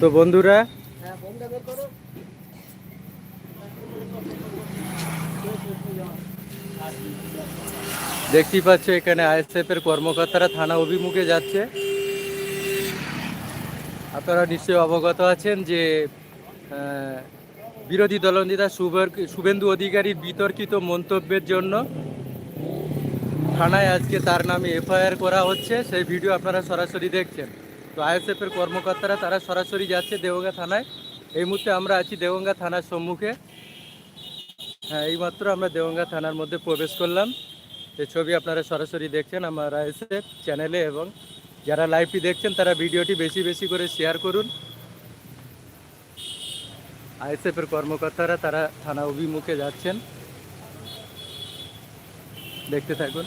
তো বন্ধুরা, দেখতেই পাচ্ছ এখানে আইএসএফ এর কর্মকর্তারা থানা অভিমুখে যাচ্ছে। আপনারা নিশ্চয়ই অবগত আছেন যে বিরোধী দলনেতা শুভেন্দু অধিকারীর বিতর্কিত মন্তব্যের জন্য থানায় আজকে তার নামে এফআইআর করা হচ্ছে। সেই ভিডিও আপনারা সরাসরি দেখছেন। তো আইএসএফ এর কর্মকর্তারা তারা সরাসরি যাচ্ছে দেওগা থানায়। এই মুহূর্তে আমরা আছি দেওগা থানার সম্মুখে। হ্যাঁ এইমাত্র আমরা দেওগা থানার মধ্যে প্রবেশ করলাম। এই ছবি আপনারা সরাসরি দেখছেন আমার আইএসএফ চ্যানেলে এবং যারা লাইভটি দেখছেন তারা ভিডিওটি বেশি বেশি করে শেয়ার করুন। আইএসএফ এর কর্মকর্তারা তারা থানা অভিমুখে যাচ্ছেন। দেখতে থাকুন।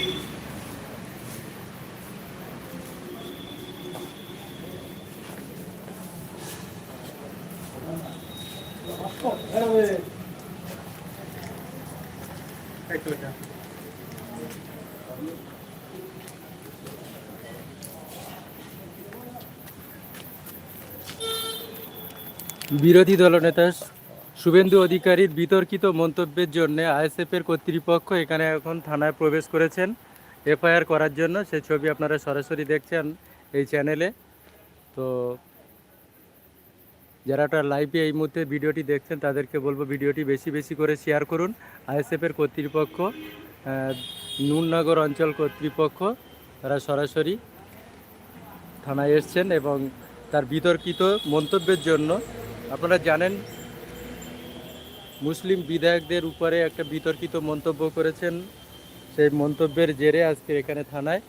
বিরোধী দলনেতা শুভেন্দু অধিকারীর বিতর্কিত মন্তব্যের জন্য আইএসএফ এর কর্তৃপক্ষ এখানে এখন থানায় প্রবেশ করেছেন। এফআইআর করার জন্য সেই ছবি আপনারা সরাসরি দেখছেন এই চ্যানেলে। তো যারা একটা লাইভে এই মুহূর্তে ভিডিওটি দেখছেন তাদেরকে বলব ভিডিওটি বেশি বেশি করে শেয়ার করুন। আইএসএফ এর কর্তৃপক্ষ আহ, নুরনগর অঞ্চল কর্তৃপক্ষ তারা সরাসরি থানায় এসছেন এবং তার বিতর্কিত মন্তব্যের জন্য আপনারা জানেন মুসলিম বিধায়কদের উপরে একটা বিতর্কিত মন্তব্য করেছেন। সেই মন্তব্যের জেরে আজকে এখানে থানায়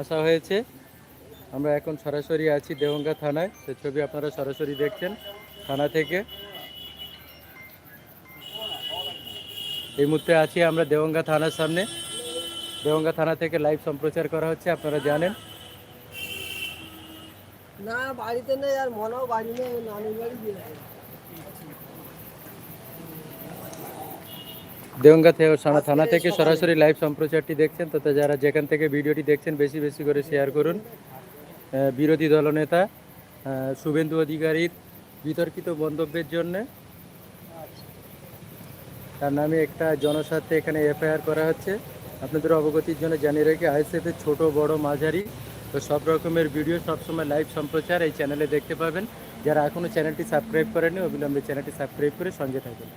আসা হয়েছে। আমরা এখন সরাসরি আছি দেহঙ্গা থানায়। সে ছবি আপনারা সরাসরি দেখছেন থানা থেকে। এই মুহূর্তে আছি আমরা দেহঙ্গা থানার সামনে। দেহঙ্গা থানা থেকে লাইভ সম্প্রচার করা হচ্ছে আপনারা জানেন। না বাড়িতে নেই আর মনেও বাড়ি নেই নানির বাড়ি দেওঙ্গা থানা থানা থেকে সরাসরি লাইভ সম্প্রচারটি দেখছেন তো যারা যেখান থেকে ভিডিওটি দেখছেন বেশি বেশি করে শেয়ার করুন। বিরোধী দলনেতা শুভেন্দু অধিকারীর বিতর্কিত মন্তব্যের জন্য। তার নামে একটা জনস্বার্থে এখানে এফআইআর করা হচ্ছে। আপনাদের অবগতির জন্য জানিয়ে রাখি, আইএসএফের ছোট, বড়, মাঝারি তো সব রকমের ভিডিও সবসময় লাইভ সম্প্রচার এই চ্যানেলে দেখতে পাবেন। যারা এখনও চ্যানেলটি সাবস্ক্রাইব করেনি অবিলম্বে চ্যানেলটি সাবস্ক্রাইব করে সঙ্গে থাকুন।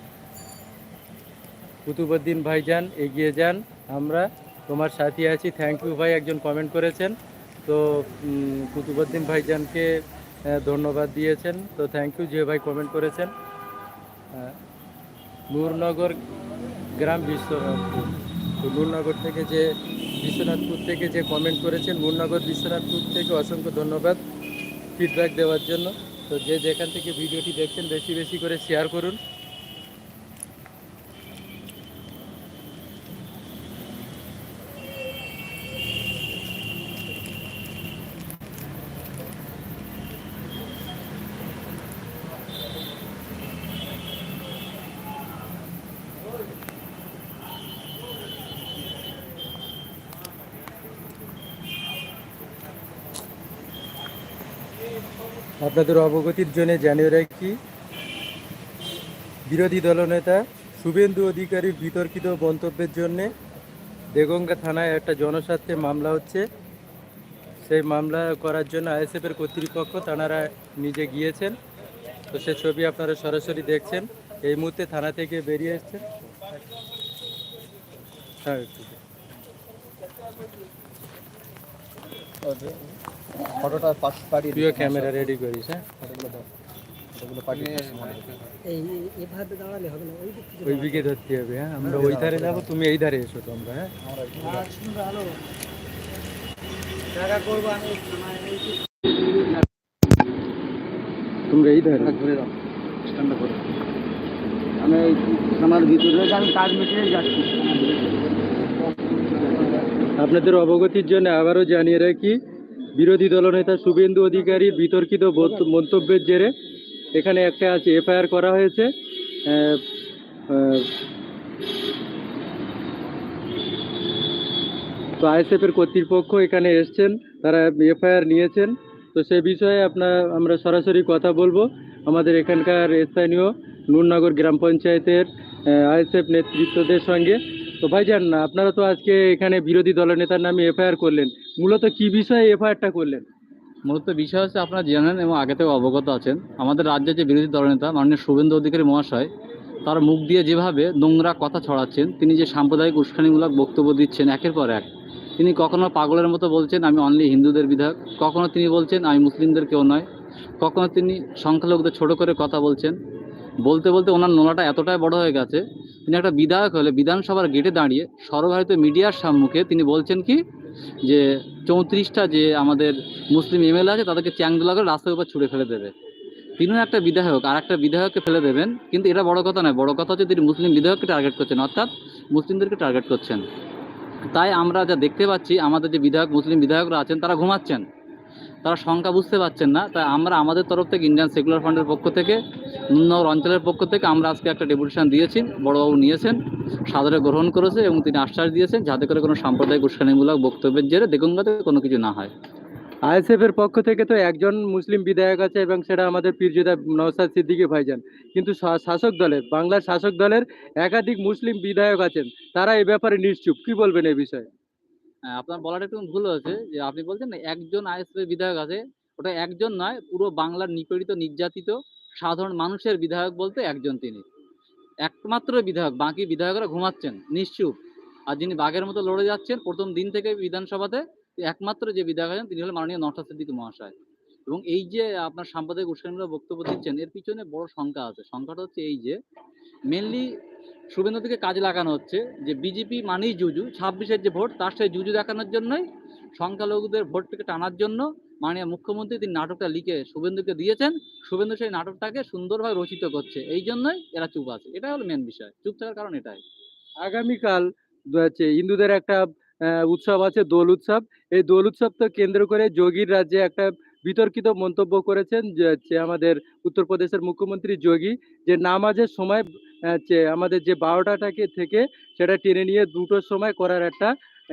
কুতুবুদ্দিন ভাইজান, এগিয়ে যান। আমরা তোমার সাথী আছি। থ্যাংক ইউ ভাই, একজন কমেন্ট করেছেন। তো কুতুবুদ্দিন ভাইজানকে ধন্যবাদ দিয়েছেন। তো থ্যাংক ইউ যে ভাই কমেন্ট করেছেন। নূরনগর গ্রাম বিশ্বনাথপুর তো নূরনগর থেকে যে, বিশ্বনাথপুর থেকে যে কমেন্ট করেছেন, নূরনগর বিশ্বনাথপুর থেকে অসংখ্য ধন্যবাদ ফিডব্যাক দেওয়ার জন্য। তো যে যেখান থেকে ভিডিওটি দেখছেন, বেশি বেশি করে শেয়ার করুন। আপনাদের অবগতির জন্য জানিয়ে রাখি, বিরোধী দলনেতা শুভেন্দু অধিকারীর বিতর্কিত মন্তব্যের জন্যে দেগঙ্গা থানায় একটা জনস্বার্থে মামলা হচ্ছে। সেই মামলা করার জন্য আইএসএফের কর্তৃপক্ষ তাঁরা নিজে গিয়েছেন। তো সে ছবি আপনারা সরাসরি দেখছেন। এই মুহূর্তে থানা থেকে বেরিয়ে এসছেন। হ্যাঁ একটু দিন। ফটোটা পাশ পাঠিয়ে তুইও ক্যামেরা রেডি করিস হ্যাঁ? ফটোগুলো দাও। ফটোগুলো পাঠিয়ে হয়। এই এভাবে দাঁড়ালে হবে না ওই দিক ওই দিকে ধরতে হবে হ্যাঁ? আমরা ওই ধারে যাব তুমি এই ধারে এসো তোমরা হ্যাঁ? আমরা একটু আলো। টাকা করব আমি এই তোমরা এই ধারে? ঘুরে দাও। স্ট্যান্ডটা করে এই থানার ভিতরে আমি কাজ মিটিয়ে যাচ্ছি। আপনাদের অবগতির জন্য আবারও জানিয়ে রাখি, বিরোধী দলনেতা শুভেন্দু অধিকারীর বিতর্কিত মন্তব্যের জেরে এখানে একটা আছে এফআইআর করা হয়েছে। তো আইএসএফ এর কর্তৃপক্ষ এখানে এসছেন, তারা এফআইআর নিয়েছেন। তো সে বিষয়ে আপনার আমরা সরাসরি কথা বলব। আমাদের এখানকার স্থানীয় নুরনগর গ্রাম পঞ্চায়েতের আইএসএফ নেতৃত্বদের সঙ্গে। তো ভাইজান, আপনারা তো আজকে এখানে বিরোধী দলনেতার নামে এফআইআর করলেন। মূলত কি বিষয়ে এফআইআরটা করলেন? মূলত বিষয় হচ্ছে আপনারা জানেন এবং আগে থেকে অবগত আছেন, আমাদের রাজ্যের যে বিরোধী দলনেতা মাননীয় শুভেন্দু অধিকারী মহাশয়, তার মুখ দিয়ে যেভাবে নোংরা কথা ছড়াচ্ছেন, তিনি যে সাম্প্রদায়িক উস্কানিমূলক বক্তব্য দিচ্ছেন একের পর এক, তিনি কখনো পাগলের মতো বলছেন, আমি অনলি হিন্দুদের বিধায়ক। কখনো তিনি বলছেন, আমি মুসলিমদের কেউ নয়। কখনো তিনি সংখ্যালঘুদের ছোট করে কথা বলছেন। বলতে বলতে ওনার নোলাটা এতটাই বড় হয়ে গেছে তিনি একটা বিধায়ক হলে বিধানসভার গেটে দাঁড়িয়ে সর্বভারতীয় মিডিয়ার সম্মুখে তিনি বলছেন কি, যে চৌত্রিশটা যে আমাদের মুসলিম এমএলএ আছে তাদেরকে চ্যাংদোলা করে রাস্তার উপর ছুড়ে ফেলে দেবে। তিনিও একটা বিধায়ক, আর একটা বিধায়ককে ফেলে দেবেন, কিন্তু এটা বড় কথা নয়, বড় কথা হচ্ছে তিনি মুসলিম বিধায়ককে টার্গেট করছেন, অর্থাৎ মুসলিমদেরকে টার্গেট করছেন। তাই আমরা যা দেখতে পাচ্ছি, আমাদের যে বিধায়ক, মুসলিম বিধায়করা আছেন, তারা ঘুমাচ্ছেন। তারা সংখ্যা বুঝতে পারছেন না। তাই আমরা আমাদের তরফ থেকে ইন্ডিয়ান সেকুলার ফান্ডের পক্ষ থেকে নুন্নগর অঞ্চলের পক্ষ থেকে আমরা আজকে একটা ডেপুটেশন দিয়েছি। বড়বাবু নিয়েছেন, সাদরে গ্রহণ করেছে এবং তিনি আশ্বাস দিয়েছেন, যাতে করে কোনো সাম্প্রদায়িক উস্কানিমূলক বক্তব্যের জেরে দেগঙ্গাতে কোনো কিছু না হয়। আইএসএফ এর পক্ষ থেকে তো একজন মুসলিম বিধায়ক আছে এবং সেটা আমাদের পীরজোদা নওসাদ সিদ্দিকী ভাইজান। কিন্তু শাসক দলের, বাংলার শাসক দলের একাধিক মুসলিম বিধায়ক আছেন, তারা এই ব্যাপারে নিশ্চুপ। কি বলবেন এই বিষয়ে? আপনার বলাটা একটু ভুল হয়েছে যে আপনি বলছেন একজন আইএসএফ বিধায়ক আছে। ওটা একজন নয়, পুরো বাংলার নিপীড়িত, নির্যাতিত, সাধারণ মানুষের বিধায়ক বলতে একজন তিনি। একমাত্র বিধায়ক, বাকি বিধায়করা ঘুমাচ্ছেন, নিশ্চুপ। আর যিনি বাঘের মতো লড়ে যাচ্ছেন, প্রথম দিন থেকে বিধানসভাতে একমাত্র যে বিধায়ক আছেন, তিনি হলেন মাননীয় নওশাদ সিদ্দিকী মহাশয়। এবং এই যে আপনার সাম্প্রদায়িক উস্কানিমূলক বক্তব্য দিচ্ছেন, এর পিছনে বড় সংখ্যা আছে। সংখ্যাটা হচ্ছে এই যে মেনলি শুভেন্দু থেকে কাজে লাগানো হচ্ছে যে বিজেপি মানেই জুজু, ছাব্বিশের যে ভোট তার সাথে জুজু দেখানোর জন্যই সংখ্যালঘুদের ভোট থেকে টানার জন্য মাননীয় মুখ্যমন্ত্রী তিনি নাটকটা লিখে শুভেন্দুকে দিয়েছেন। শুভেন্দু সেই নাটকটাকে সুন্দরভাবে রচিত করছে। এই জন্যই এরা চুপ আছে। এটাই হলো মেন বিষয়। চুপ থাকার কারণ এটাই। আগামীকাল হচ্ছে হিন্দুদের একটা উৎসব আছে, দোল উৎসব। এই দোল উৎসবকে কেন্দ্র করে যোগীর রাজ্যে একটা বিতর্কিত মন্তব্য করেছেন যে আমাদের উত্তরপ্রদেশের মুখ্যমন্ত্রী যোগী যে নামাজের সময় আমাদের যে বারোটাটাকে থেকে সেটা টেনে নিয়ে দুটোর সময় করার একটা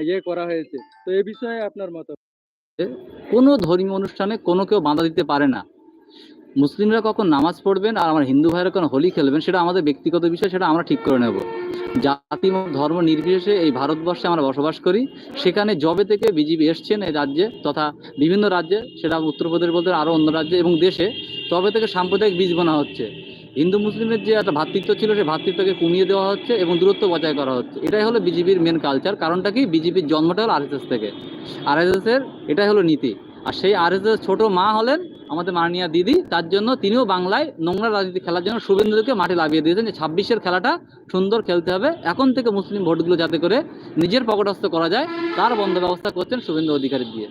ইয়ে করা হয়েছে। তো এ বিষয়ে আপনার মত? কোনো ধর্মীয় অনুষ্ঠানে কোনো কেউ বাধা দিতে পারে না। মুসলিমরা কখন নামাজ পড়বেন আর আমার হিন্দু ভাইরা কখন হোলি খেলবেন সেটা আমাদের ব্যক্তিগত বিষয়, সেটা আমরা ঠিক করে নেব। জাতি ধর্ম নির্বিশেষে এই ভারতবর্ষে আমরা বসবাস করি। সেখানে জবে থেকে বিজেপি এসছেন এই রাজ্যে তথা বিভিন্ন রাজ্যে, সেটা উত্তরপ্রদেশ বলতে আরও অন্য রাজ্যে এবং দেশে, তবে থেকে সাম্প্রদায়িক বীজ বোনা হচ্ছে। হিন্দু মুসলিমের যে একটা ভ্রাতৃত্ব ছিল, সেই ভ্রাতৃত্বকে কমিয়ে দেওয়া হচ্ছে এবং দূরত্ব বজায় করা হচ্ছে। এটাই হলো বিজেপির মেন কালচার কারণটা কি? বিজেপির জন্মটা হলো আরএসএস থেকে। আরএসএস এর এটাই হলো নীতি। আর সেই আরএসএস ছোট মা হলেন আমাদের মাননীয়া দিদি, তার জন্য তিনিও বাংলায় নোংরা রাজনীতি খেলার জন্য শুভেন্দুকে মাঠে লাভিয়ে দিয়েছেন যে ছাব্বিশের খেলাটা সুন্দর খেলতে হবে। এখন থেকে মুসলিম ভোটগুলো যাতে করে নিজের পকেটস্থ করা যায়, তার বন্ধ ব্যবস্থা করছেন শুভেন্দু অধিকারী দিয়ে।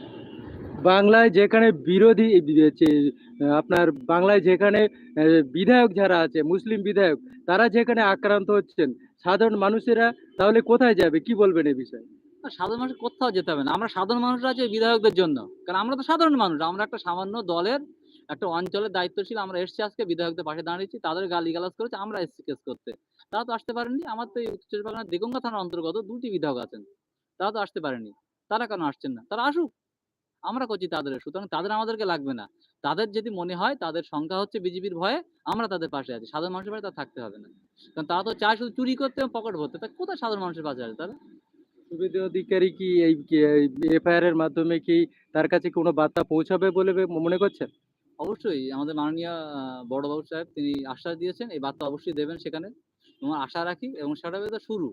বাংলায় যেখানে বিরোধী আপনার বাংলায় যেখানে বিধায়ক যারা আছে, মুসলিম বিধায়ক, তারা যেখানে আক্রান্ত হচ্ছেন, সাধারণ মানুষেরা তাহলে কোথায় যাবে? কি বলবেন এই বিষয়ে? সাধারণ মানুষ কোথাও যেতে হবে না। আমরা সাধারণ মানুষরা আছে বিধায়কদের জন্য। কারণ আমরা তো সাধারণ মানুষ। আমরা একটা সামান্য দলের, একটা অঞ্চলের দায়িত্বশীল। আমরা এসছি আজকে, বিধায়কদের পাশে দাঁড়িয়েছি, তাদের গালি গালাজ করেছে, আমরা এসছি কেস করতে। তারা তো আসতে পারেনি আমার তো এই উত্তর চব্বিশ পরগনার দেগঙ্গা থানার অন্তর্গত দুটি বিধায়ক আছেন। তারা তো আসতে পারেনি তারা কেন আসছেন না? তারা আসুক। আমরা করছি তাদের সুতরাং তাদের আমাদেরকে লাগবে না। তাদের যদি মনে হয় তাদের সংখ্যা হচ্ছে বিজেপির ভয়ে আমরা তাদের পাশে আছি। সাধারণ মানুষের পাশে তারা থাকতে হবে না। কারণ তারা তো চায় শুধু চুরি করতে এবং পকেট ভরতে। তা কোথায় সাধারণ মানুষের পাশে আছে তারা? সুবিধা অধিকারী কি এই এফআইআর এর মাধ্যমে কি তার কাছে কোনো বার্তা পৌঁছাবে বলে মনে করছেন? অবশ্যই। আমাদের মাননীয় বড়বাবু সাহেব তিনি আশ্বাস দিয়েছেন। এই বার্তা অবশ্যই দেবেন সেখানে। তোমার আশা রাখি এবং সেটা তো শুরু।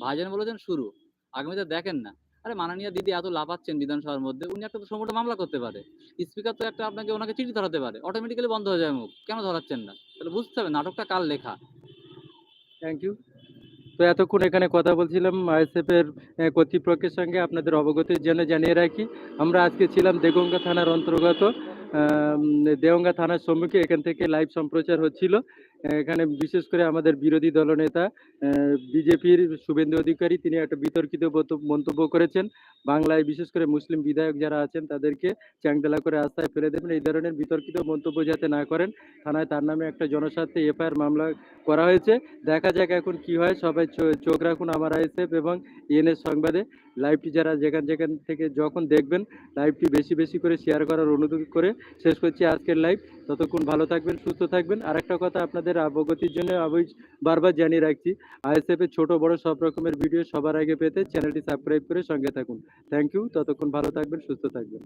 ভাইজান বলেছেন শুরু। আগামীতে দেখেন না। আরে মাননীয় দিদি এত লাফাচ্ছেন বিধানসভার মধ্যে উনি একটা তো সমুদ্র মামলা করতে পারে। স্পিকার তো একটা আপনাকে ওনাকে চিঠি ধরাতে পারে অটোমেটিক্যালি বন্ধ হয়ে যায় মুখ কেন ধরাচ্ছেন না? তাহলে বুঝতে হবে নাটকটা কার লেখা? থ্যাংক ইউ তো এতক্ষণ এখানে কথা বলছিলাম আইএসএফ এর কর্তৃপক্ষের সঙ্গে আপনাদের অবগতির জন্য জানিয়ে রাখি। আমরা আজকে ছিলাম দেগঙ্গা থানার অন্তর্গত আম, দেগঙ্গা থানার সম্মুখে এখান থেকে লাইভ সম্প্রচার হচ্ছিল। এখানে বিশেষ করে আমাদের বিরোধী দলনেতা বিজেপির শুভেন্দু অধিকারী, তিনি একটা বিতর্কিত মন্তব্য করেছেন। বাংলায় বিশেষ করে মুসলিম বিধায়ক যারা আছেন, তাদেরকে চ্যাংদোলা করে আস্থায় ফেলে দেবেন। এই ধরনের বিতর্কিত মন্তব্য যাতে না করেন, থানায় তার নামে একটা জনস্বার্থে এফআইআর মামলা করা হয়েছে। দেখা যাক এখন কি হয়। সবাই চোখ রাখুন আমার আইএসএফ এবং ইএনএস সংবাদে। লাইভটি যারা যেখান যেখান থেকে যখন দেখবেন, লাইভটি বেশি বেশি করে শেয়ার করার অনুরোধ করে শেষ করছি আজকের লাইভ। ততক্ষণ ভালো থাকবেন, সুস্থ থাকবেন। আর একটা কথা আপনাদের অবগতির জন্য আমি বারবার জানিয়ে রাখছি, আইএসএফ এর ছোট, বড় সব রকমের ভিডিও সবার আগে পেতে চ্যানেলটি সাবস্ক্রাইব করে সঙ্গে থাকুন। থ্যাংক ইউ ততক্ষণ ভালো থাকবেন, সুস্থ থাকবেন।